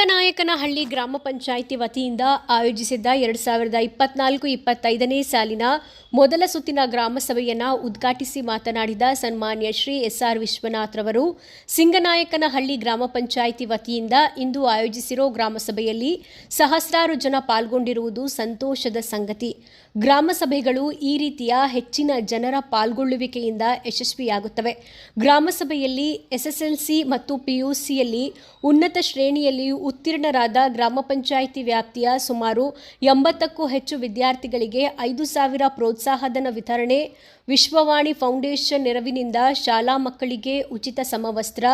ಸಿಂಗನಾಯಕನಹಳ್ಳಿ ಗ್ರಾಮ ಪಂಚಾಯಿತಿ ವತಿಯಿಂದ ಆಯೋಜಿಸಿದ್ದ ಎರಡು ಸಾವಿರದ ಇಪ್ಪತ್ನಾಲ್ಕು ಇಪ್ಪತ್ತೈದನೇ ಸಾಲಿನ ಮೊದಲ ಸುತ್ತಿನ ಗ್ರಾಮ ಸಭೆಯನ್ನು ಉದ್ಘಾಟಿಸಿ ಮಾತನಾಡಿದ ಸನ್ಮಾನ್ಯ ಶ್ರೀ ಎಸ್ಆರ್ ವಿಶ್ವನಾಥ್ ರವರು, ಸಿಂಗನಾಯಕನಹಳ್ಳಿ ಗ್ರಾಮ ಪಂಚಾಯಿತಿ ವತಿಯಿಂದ ಇಂದು ಆಯೋಜಿಸಿರೋ ಗ್ರಾಮ ಸಭೆಯಲ್ಲಿ ಸಹಸ್ರಾರು ಜನ ಪಾಲ್ಗೊಂಡಿರುವುದು ಸಂತೋಷದ ಸಂಗತಿ. ಗ್ರಾಮ ಸಭೆಗಳು ಈ ರೀತಿಯ ಹೆಚ್ಚಿನ ಜನರ ಪಾಲ್ಗೊಳ್ಳುವಿಕೆಯಿಂದ ಯಶಸ್ವಿಯಾಗುತ್ತವೆ. ಗ್ರಾಮ ಸಭೆಯಲ್ಲಿ ಎಸ್ಎಸ್ಎಲ್ಸಿ ಮತ್ತು ಪಿಯುಸಿಯಲ್ಲಿ ಉನ್ನತ ಶ್ರೇಣಿಯಲ್ಲಿಯೂ ಉತ್ತೀರ್ಣರಾದ ಗ್ರಾಮ ಪಂಚಾಯಿತಿ ವ್ಯಾಪ್ತಿಯ ಸುಮಾರು ಎಂಬತ್ತಕ್ಕೂ ಹೆಚ್ಚು ವಿದ್ಯಾರ್ಥಿಗಳಿಗೆ ಐದು ಸಾವಿರ ಪ್ರೋತ್ಸಾಹಧನ ವಿತರಣೆ, ವಿಶ್ವವಾಣಿ ಫೌಂಡೇಶನ್ ನೆರವಿನಿಂದ ಶಾಲಾ ಮಕ್ಕಳಿಗೆ ಉಚಿತ ಸಮವಸ್ತ್ರ,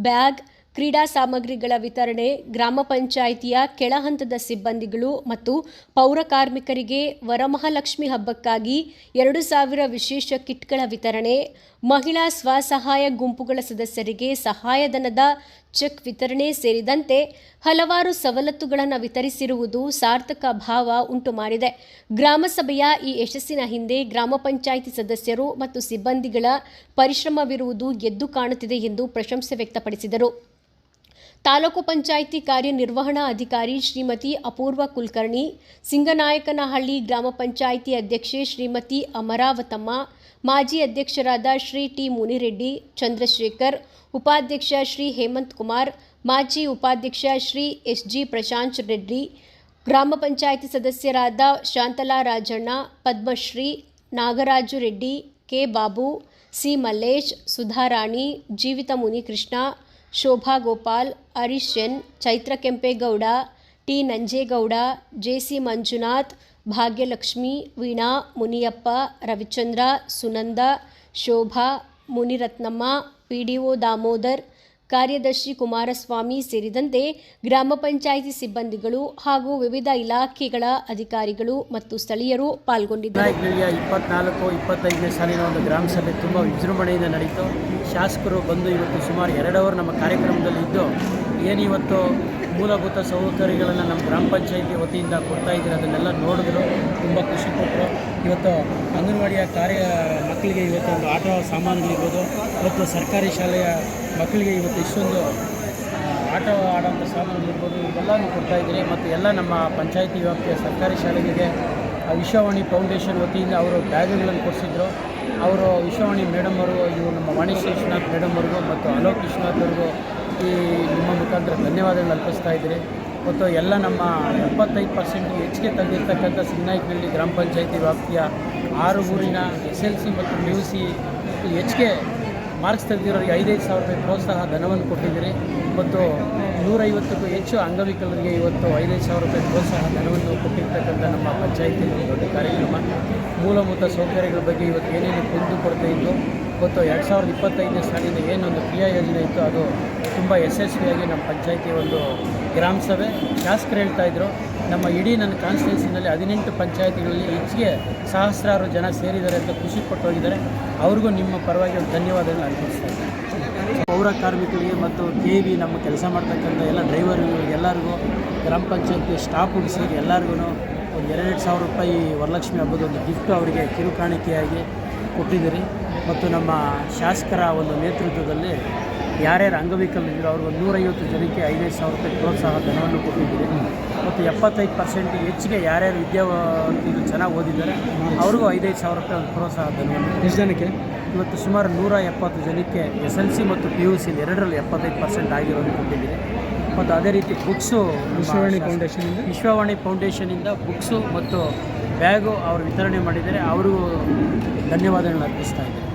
ಬ್ಯಾಗ್, ಕ್ರೀಡಾ ಸಾಮಗ್ರಿಗಳ ವಿತರಣೆ, ಗ್ರಾಮ ಪಂಚಾಯಿತಿಯ ಕೆಳಹಂತದ ಸಿಬ್ಬಂದಿಗಳು ಮತ್ತು ಪೌರ ಕಾರ್ಮಿಕರಿಗೆ ವರಮಹಾಲಕ್ಷ್ಮಿ ಹಬ್ಬಕ್ಕಾಗಿ ಎರಡು ಸಾವಿರ ವಿಶೇಷ ಕಿಟ್ಗಳ ವಿತರಣೆ, ಮಹಿಳಾ ಸ್ವಸಹಾಯ ಗುಂಪುಗಳ ಸದಸ್ಯರಿಗೆ ಸಹಾಯಧನದ ಚೆಕ್ ವಿತರಣೆ ಸೇರಿದಂತೆ ಹಲವಾರು ಸವಲತ್ತುಗಳನ್ನು ವಿತರಿಸಿರುವುದು ಸಾರ್ಥಕ ಭಾವ ಉಂಟು ಮಾಡಿದೆ. ಗ್ರಾಮಸಭೆಯ ಈ ಯಶಸ್ಸಿನ ಹಿಂದೆ ಗ್ರಾಮ ಪಂಚಾಯಿತಿ ಸದಸ್ಯರು ಮತ್ತು ಸಿಬ್ಬಂದಿಗಳ ಪರಿಶ್ರಮವಿರುವುದು ಎದ್ದು ಕಾಣುತ್ತಿದೆ ಎಂದು ಪ್ರಶಂಸೆ ವ್ಯಕ್ತಪಡಿಸಿದರು. ತಾಲೂಕು ಪಂಚಾಯಿತಿ ಕಾರ್ಯನಿರ್ವಹಣಾ ಅಧಿಕಾರಿ ಶ್ರೀಮತಿ ಅಪೂರ್ವ ಕುಲಕರ್ಣಿ, ಸಿಂಗನಾಯಕನಹಳ್ಳಿ ಗ್ರಾಮ ಪಂಚಾಯಿತಿ ಅಧ್ಯಕ್ಷೆ ಶ್ರೀಮತಿ ಅಮರಾವತಮ್ಮ ಮಾಜಿ ಅಧ್ಯಕ್ಷರಾದ ಶ್ರೀ ಟಿ ಮುನಿರೆಡ್ಡಿ ಚಂದ್ರಶೇಖರ್ ಉಪಾಧ್ಯಕ್ಷ ಶ್ರೀ ಹೇಮಂತ್ ಕುಮಾರ್ ಮಾಜಿ ಉಪಾಧ್ಯಕ್ಷ ಶ್ರೀ ಎಸ್ ಜಿ ಪ್ರಶಾಂತ್ ರೆಡ್ಡಿ ಗ್ರಾಮ ಪಂಚಾಯಿತಿ ಸದಸ್ಯರಾದ Shantala Rajanna Padmashree Nagaraju Reddy K Babu C Mallesh Sudharani Jeevitha Munikrishna Shobha Gopal Harish N Chaitra Kempegowda T Nanjegowda J C Manjunath Bhagyalakshmi, Veena, Muniyappa, Ravichandra, Sunanda, Shobha, Munirathnamma P D O Damodar, ಕಾರ್ಯದರ್ಶಿ ಕುಮಾರಸ್ವಾಮಿ ಸೇರಿದಂತೆ ಗ್ರಾಮ ಪಂಚಾಯಿತಿ ಸಿಬ್ಬಂದಿಗಳು ಹಾಗೂ ವಿವಿಧ ಇಲಾಖೆಗಳ ಅಧಿಕಾರಿಗಳು ಮತ್ತು ಸ್ಥಳೀಯರು ಪಾಲ್ಗೊಂಡಿದ್ದಾರೆ. ಇಪ್ಪತ್ನಾಲ್ಕು, ಇಪ್ಪತ್ತೈದನೇ ಸಾಲಿನ ಒಂದು ಗ್ರಾಮ ಸಭೆ ತುಂಬ ವಿಜೃಂಭಣೆಯಿಂದ ನಡೀತು ಶಾಸಕರು ಬಂದು ಇವತ್ತು ಸುಮಾರು ಎರಡು ಅವರ್ ನಮ್ಮ ಕಾರ್ಯಕ್ರಮದಲ್ಲಿ ಇದ್ದು, ಏನಿವತ್ತು ಮೂಲಭೂತ ಸೌಕರ್ಯಗಳನ್ನು ನಮ್ಮ ಗ್ರಾಮ ಪಂಚಾಯಿತಿ ವತಿಯಿಂದ ಕೊಡ್ತಾ ಇದ್ದೀರಿ, ಅದನ್ನೆಲ್ಲ ನೋಡಿದ್ರು, ತುಂಬ ಖುಷಿ ಕೊಟ್ಟರು ಇವತ್ತು ಅಂಗನವಾಡಿಯ ಕಾರ್ಯ ಮಕ್ಕಳಿಗೆ ಇವತ್ತು ಒಂದು ಆಟ ಸಾಮಾನುಗಳಿರ್ಬೋದು ಮತ್ತು ಸರ್ಕಾರಿ ಶಾಲೆಯ ಮಕ್ಕಳಿಗೆ ಇವತ್ತು ಇಷ್ಟೊಂದು ಆಟ ಆಡೋಂಥ ಸಾಮಾನುಗಳಿರ್ಬೋದು ಇವೆಲ್ಲನೂ ಕೊಡ್ತಾ ಇದ್ದೀರಿ. ಮತ್ತು ಎಲ್ಲ ನಮ್ಮ ಪಂಚಾಯಿತಿ ವ್ಯಾಪ್ತಿಯ ಸರ್ಕಾರಿ ಶಾಲೆಗಳಿಗೆ ವಿಶ್ವವಾಣಿ ಫೌಂಡೇಶನ್ ವತಿಯಿಂದ ಅವರು ಬ್ಯಾಗ್ಗಳನ್ನು ಕೊಡಿಸಿದ್ರು. ಅವರು ವಿಶ್ವವಾಣಿ ಮೇಡಮ್ ಅವರು, ಇವರು ನಮ್ಮ ವಾಣಿ ಶ್ರೀನಾಥ್ ಮೇಡಮ್ ಅವ್ರಿಗೂ ಮತ್ತು ಅಲೋಕ್ ವಿಶ್ವನಾಥ್ ಅವ್ರಿಗೂ ಈ ನಿಮ್ಮ ಮುಖಾಂತರ ಧನ್ಯವಾದಗಳು ಅರ್ಪಿಸ್ತಾ ಇದ್ದೀರಿ ಮತ್ತು ಎಲ್ಲ ನಮ್ಮ ಎಪ್ಪತ್ತೈದು ಪರ್ಸೆಂಟ್ ಹೆಚ್ಚಿಗೆ ತೆಗೆದಿರ್ತಕ್ಕಂಥ ಸಿಂಗನಾಯಕನಹಳ್ಳಿ ಗ್ರಾಮ ಪಂಚಾಯಿತಿ ವ್ಯಾಪ್ತಿಯ ಆರು ಊರಿನ ಎಸ್ ಎಲ್ ಸಿ ಮತ್ತು ಪಿ ಯು ಸಿ ಹೆಚ್ಚಿಗೆ ಮಾರ್ಕ್ಸ್ ತೆಗೆದಿರೋರಿಗೆ ಐದೈದು ಸಾವಿರ ರೂಪಾಯಿ ಪ್ರೋತ್ಸಾಹ ಧನವನ್ನು ಕೊಟ್ಟಿದ್ದೀರಿ. ಮತ್ತು ನೂರೈವತ್ತಕ್ಕೂ ಹೆಚ್ಚು ಅಂಗವಿಕಲರಿಗೆ ಇವತ್ತು ಐದೈದು ಸಾವಿರ ರೂಪಾಯಿ ಪ್ರೋತ್ಸಾಹ ಧನವನ್ನು ಕೊಟ್ಟಿರ್ತಕ್ಕಂಥ ನಮ್ಮ ಪಂಚಾಯಿತಿ ದೊಡ್ಡ ಕಾರ್ಯಕ್ರಮ. ಮೂಲಭೂತ ಸೌಕರ್ಯಗಳ ಬಗ್ಗೆ ಇವತ್ತು ಏನೇನು ಕುಂದು ಕೊಡ್ತಾ ಇದ್ದು ಮತ್ತು ಎರಡು ಸಾವಿರದ ಇಪ್ಪತ್ತೈದನೇ ಸಾಲಿನ ಏನೊಂದು ಕ್ರಿಯಾ ಯೋಜನೆ ಇತ್ತು, ಅದು ತುಂಬ ಯಶಸ್ವಿಯಾಗಿ ನಮ್ಮ ಪಂಚಾಯಿತಿ ಒಂದು ಗ್ರಾಮ ಸಭೆ. ಶಾಸಕರು ಹೇಳ್ತಾ ಇದ್ರು, ನಮ್ಮ ಇಡೀ ನನ್ನ ಕಾನ್ಸ್ಟಿಟ್ಯೂನ್ಸಿನಲ್ಲಿ ಹದಿನೆಂಟು ಪಂಚಾಯತಿಗಳಲ್ಲಿ ಹೆಚ್ಚಿಗೆ ಸಹಸ್ರಾರು ಜನ ಸೇರಿದ್ದಾರೆ ಅಂತ ಖುಷಿ ಪಟ್ಟು ಹೋಗಿದ್ದಾರೆ. ಅವ್ರಿಗೂ ನಿಮ್ಮ ಪರವಾಗಿ ಒಂದು ಧನ್ಯವಾದಗಳನ್ನ ಅನುಭವಿಸ್ತಾ ಪೌರ ಕಾರ್ಮಿಕರಿಗೆ ಮತ್ತು ಕೆ ವಿ ನಮ್ಮ ಕೆಲಸ ಮಾಡ್ತಕ್ಕಂಥ ಎಲ್ಲ ಡ್ರೈವರ್ಗಳಿಗೆ ಎಲ್ಲರಿಗೂ, ಗ್ರಾಮ ಪಂಚಾಯತಿ ಸ್ಟಾಫ್ಗೆ ಸೇರಿ ಎಲ್ಲರಿಗೂ ಒಂದು ಎರಡೆರಡು ಸಾವಿರ ರೂಪಾಯಿ ವರಲಕ್ಷ್ಮಿ ಹಬ್ಬದ ಒಂದು ಗಿಫ್ಟ್ ಅವರಿಗೆ ಕಿರುಕಾಣಿಕೆಯಾಗಿ ಕೊಟ್ಟಿದ್ದೀರಿ. ಮತ್ತು ನಮ್ಮ ಶಾಸಕರ ಒಂದು ನೇತೃತ್ವದಲ್ಲಿ ಯಾರ್ಯಾರು ಅಂಗವಿಕಲರಿದ್ರು ಅವ್ರಿಗೆ ನೂರೈವತ್ತು ಜನಕ್ಕೆ ಐದೈದು ಸಾವಿರ ರೂಪಾಯಿ ಪ್ರೋತ್ಸಾಹ ಧನವನ್ನು ಕೊಟ್ಟಿದ್ದೀವಿ ಮತ್ತು ಎಪ್ಪತ್ತೈದು ಪರ್ಸೆಂಟ್ ಹೆಚ್ಚಿಗೆ ಯಾರ್ಯಾರು ವಿದ್ಯಾವಂತರು ಚೆನ್ನಾಗಿ ಓದಿದ್ದಾರೆ ಅವ್ರಿಗೂ ಐದೈದು ಸಾವಿರ ರೂಪಾಯಿ ಒಂದು ಪ್ರೋತ್ಸಾಹ ಧನವನ್ನು ಎಷ್ಟು ಜನಕ್ಕೆ? ಇವತ್ತು ಸುಮಾರು ನೂರ ಎಪ್ಪತ್ತು ಜನಕ್ಕೆ ಎಸ್ ಎಲ್ ಸಿ ಮತ್ತು ಪಿ ಯು ಸಿ ಎರಡರಲ್ಲಿ ಎಪ್ಪತ್ತೈದು ಪರ್ಸೆಂಟ್ ಆಗಿರೋದು ಕೊಟ್ಟಿದ್ದೀವಿ ಮತ್ತು ಅದೇ ರೀತಿ ಬುಕ್ಸು ವಿಶ್ವವಾಣಿ ಫೌಂಡೇಶನಿಂದ ವಿಶ್ವವಾಣಿ ಫೌಂಡೇಶನಿಂದ ಬುಕ್ಸು ಮತ್ತು ಬ್ಯಾಗು ಅವರು ವಿತರಣೆ ಮಾಡಿದ್ದಾರೆ. ಅವ್ರಿಗೂ ಧನ್ಯವಾದಗಳನ್ನ ಅರ್ಪಿಸ್ತಾ ಇದ್ದಾರೆ